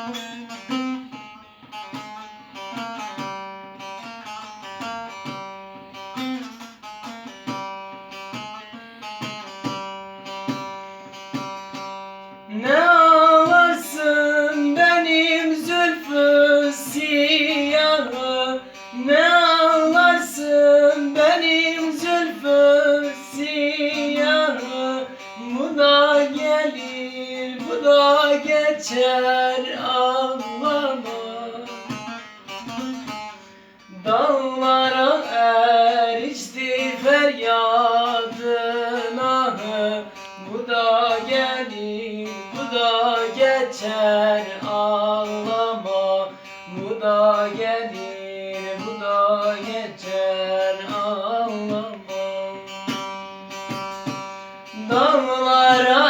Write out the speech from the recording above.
Ne ağlasın benim zülfü siyahı? Ne ağlasın benim zülfü siyahı? Bu da Aşka geçer ağlama Dallara erişti feryadın ahı. Bu da gelir, bu da geçer ağlama Bu da gelir, bu da geçer ağlama Dağlara